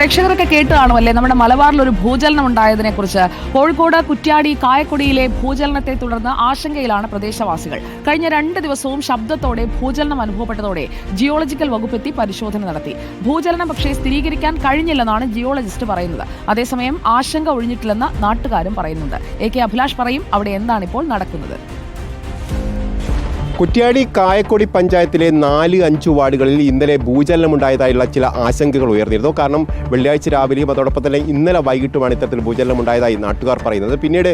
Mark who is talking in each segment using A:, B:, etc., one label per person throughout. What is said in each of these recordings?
A: പ്രേക്ഷകരൊക്കെ കേട്ട് കാണുമല്ലേ? നമ്മുടെ മലബാറിൽ ഒരു ഭൂചലനം ഉണ്ടായതിനെ കുറിച്ച്. കോഴിക്കോട് കുറ്റ്യാടി കായക്കൊടിയിലെ ഭൂചലനത്തെ തുടർന്ന് ആശങ്കയിലാണ് പ്രദേശവാസികൾ. കഴിഞ്ഞ രണ്ട് ദിവസവും ശബ്ദത്തോടെ ഭൂചലനം അനുഭവപ്പെട്ടതോടെ ജിയോളജിക്കൽ വകുപ്പെത്തി പരിശോധന നടത്തി. ഭൂചലനം പക്ഷേ സ്ഥിരീകരിക്കാൻ കഴിഞ്ഞില്ലെന്നാണ് ജിയോളജിസ്റ്റ് പറയുന്നത്. അതേസമയം ആശങ്ക ഒഴിഞ്ഞിട്ടില്ലെന്ന് നാട്ടുകാരും പറയുന്നുണ്ട്. എ കെ അഭിലാഷ് പറയും അവിടെ എന്താണ് ഇപ്പോൾ നടക്കുന്നത്.
B: കുറ്റ്യാടി കായക്കൊടി പഞ്ചായത്തിലെ നാല് അഞ്ച് വാർഡുകളിൽ ഇന്നലെ ഭൂചലനമുണ്ടായതായുള്ള ചില ആശങ്കകൾ ഉയർന്നിരുന്നു. കാരണം വെള്ളിയാഴ്ച രാവിലെയും അതോടൊപ്പം തന്നെ ഇന്നലെ വൈകിട്ടുമാണ് ഇത്തരത്തിൽ ഭൂചലനം ഉണ്ടായതായി നാട്ടുകാർ പറയുന്നത്. പിന്നീട്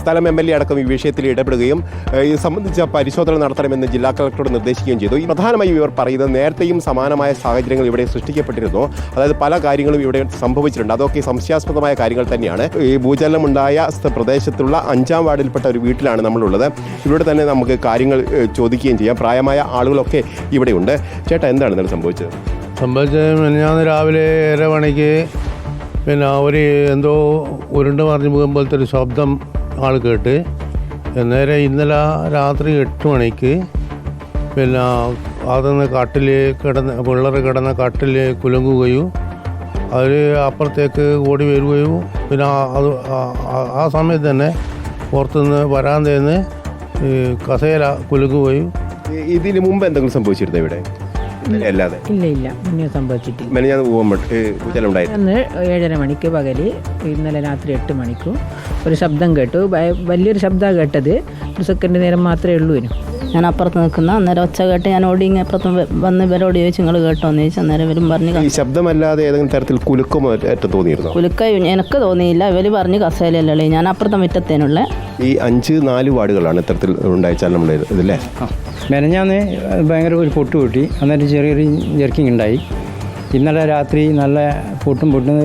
B: സ്ഥലം എം എൽ എ അടക്കം ഈ വിഷയത്തിൽ ഇടപെടുകയും ഇത് സംബന്ധിച്ച പരിശോധന നടത്തണമെന്ന് ജില്ലാ കളക്ടറോട് നിർദ്ദേശിക്കുകയും ചെയ്തു. പ്രധാനമായും ഇവർ പറയുന്നത് നേരത്തെയും സമാനമായ സാഹചര്യങ്ങൾ ഇവിടെ സൃഷ്ടിക്കപ്പെട്ടിരുന്നു. അതായത് പല കാര്യങ്ങളും ഇവിടെ സംഭവിച്ചിട്ടുണ്ട്. അതൊക്കെ സംശയാസ്പദമായ കാര്യങ്ങൾ തന്നെയാണ്. ഈ ഭൂചലനം ഉണ്ടായ പ്രദേശത്തുള്ള അഞ്ചാം വാർഡിൽപ്പെട്ട ഒരു വീട്ടിലാണ് നമ്മളുള്ളത്. ഇവിടെ തന്നെ നമുക്ക് കാര്യങ്ങൾ ഏഹ്, ചോദിക്കുകയും ചെയ്യാം. പ്രായമായ ആളുകളൊക്കെ ഇവിടെയുണ്ട്. ചേട്ടാ എന്താണ് ഇന്നലെ സംഭവിച്ചത്?
C: സംഭവിച്ചത് ഞാൻ രാവിലെ ഏഴര മണിക്ക് പിന്നെ ഒരു എന്തോ ഉരുണ്ട് മറിഞ്ഞു പോലത്തെ ഒരു ശബ്ദം ആൾ കേട്ട്. നേരെ ഇന്നലെ രാത്രി എട്ട് മണിക്ക് പിന്നെ അതൊന്ന് കട്ടിൽ കിടന്ന് പിള്ളേർ കിടന്ന കട്ടിൽ കുലുങ്ങുകയും അവർ അപ്പുറത്തേക്ക് ഓടി വരികയും പിന്നെ അത് ആ- സമയത്ത് തന്നെ പുറത്തുനിന്ന് വരാന്തേന്ന് ഈ കസേര കുലുങ്ങുകയും
B: ഈ- ഇതിന് മുമ്പ് എന്തെങ്കിലും സംഭവിച്ചിരുന്നു ഇവിടെ? അല്ലാതെ.
D: ഇല്ല ഇല്ല. മുന്നേ സംഭവിച്ചിട്ടില്ല.
B: മെനഞ്ഞാന്ന് പോകുമ്പോൾ ഭൂചലനം ഉണ്ടായിരുന്നു
D: അന്ന് ഏഴര മണിക്ക് പകൽ ഇന്നലെ രാത്രി എട്ട് മണിക്കും ഒരു ശബ്ദം കേട്ടു. വലിയൊരു ശബ്ദമാണ് കേട്ടത് ഒരു സെക്കൻഡ് നേരം മാത്രമേ ഉള്ളൂ ഇനി.
E: ഞാൻ അപ്പുറത്ത് നിൽക്കുന്ന അന്നേരം ഒച്ച കേട്ട് ഞാൻ ഓടി ഇങ്ങനെ അപ്പുറത്ത് വന്ന് ഇവരോട് ചോദിച്ചു നിങ്ങൾ കേട്ടോ എന്ന് ചോദിച്ചു അന്നേരം ഇവരും പറഞ്ഞു
B: ഈ ശബ്ദമല്ലാതെ ഏതെങ്കിലും തരത്തിൽ കുലുക്കമോ ഏറ്റവും തോന്നിയിരുന്നു?
E: കുലുക്ക എനിക്ക് തോന്നിയില്ല. ഇവർ പറഞ്ഞു കസേലല്ലേ ഞാൻ അപ്പുറത്തെ മുറ്റത്തേനുള്ള.
B: ഈ അഞ്ച് നാല് വാർഡുകളാണ് ഇത്തരത്തിൽ ഉണ്ടായ ചലനം ഉണ്ടായത് ഇതല്ലേ
F: മെനഞ്ഞാന്ന് ഭയങ്കര ഒരു പൊട്ട് പൊട്ടി. അന്നേരം ചെറിയൊരു ജെർക്കിങ് ഉണ്ടായി. ഇന്നലെ രാത്രി നല്ല പൊട്ടും പൊട്ടും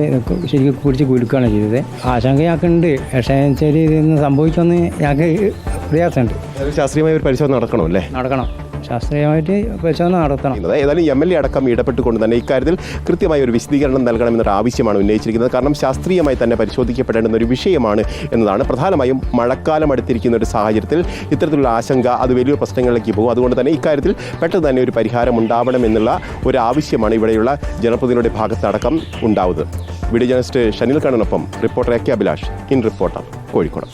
F: ശരിക്കും കുടിച്ച് കുലുക്കുകയാണ് ചെയ്തത്. ആശങ്ക ഞങ്ങൾക്ക് ഉണ്ട് പക്ഷേ ശരി ഇതൊന്ന് സംഭവിച്ചൊന്ന് ഞങ്ങൾക്ക് പ്രയാസമുണ്ട്
B: ശാസ്ത്രീയമായ ഒരു പരിശോധന നടക്കണം അല്ലേ?
F: നടക്കണം. ശാസ്ത്രീയമായിട്ട് പരിശോധന നടത്തണം.
B: ഏതായാലും എം എൽ എ അടക്കം ഇടപെട്ടുകൊണ്ട് തന്നെ ഇക്കാര്യത്തിൽ കൃത്യമായ ഒരു വിശദീകരണം നൽകണമെന്നൊരു ആവശ്യമാണ് ഉന്നയിച്ചിരിക്കുന്നത്. കാരണം ശാസ്ത്രീയമായി തന്നെ പരിശോധിക്കപ്പെടേണ്ടുന്ന ഒരു വിഷയമാണ് എന്നതാണ്. പ്രധാനമായും മഴക്കാലം അടുത്തിരിക്കുന്ന ഒരു സാഹചര്യത്തിൽ ഇത്തരത്തിലുള്ള ആശങ്ക അത് വലിയ പ്രശ്നങ്ങളിലേക്ക് പോകും. അതുകൊണ്ട് തന്നെ ഇക്കാര്യത്തിൽ പെട്ടെന്ന് തന്നെ ഒരു പരിഹാരം ഉണ്ടാവണമെന്നുള്ള ഒരു ആവശ്യമാണ് ഇവിടെയുള്ള ജനപ്രതിനിധിയുടെ ഭാഗത്തടക്കം ഉണ്ടാവുന്നത്. Video journalist Shanil കണ്ണനൊപ്പം reporter A K Abhilash. In reporter Kozhikode.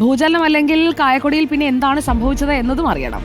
A: ഭൂചലനം അല്ലെങ്കിൽ കായക്കൊടിയിൽ പിന്നെ എന്താണ് സംഭവിച്ചത് എന്നതും അറിയണം.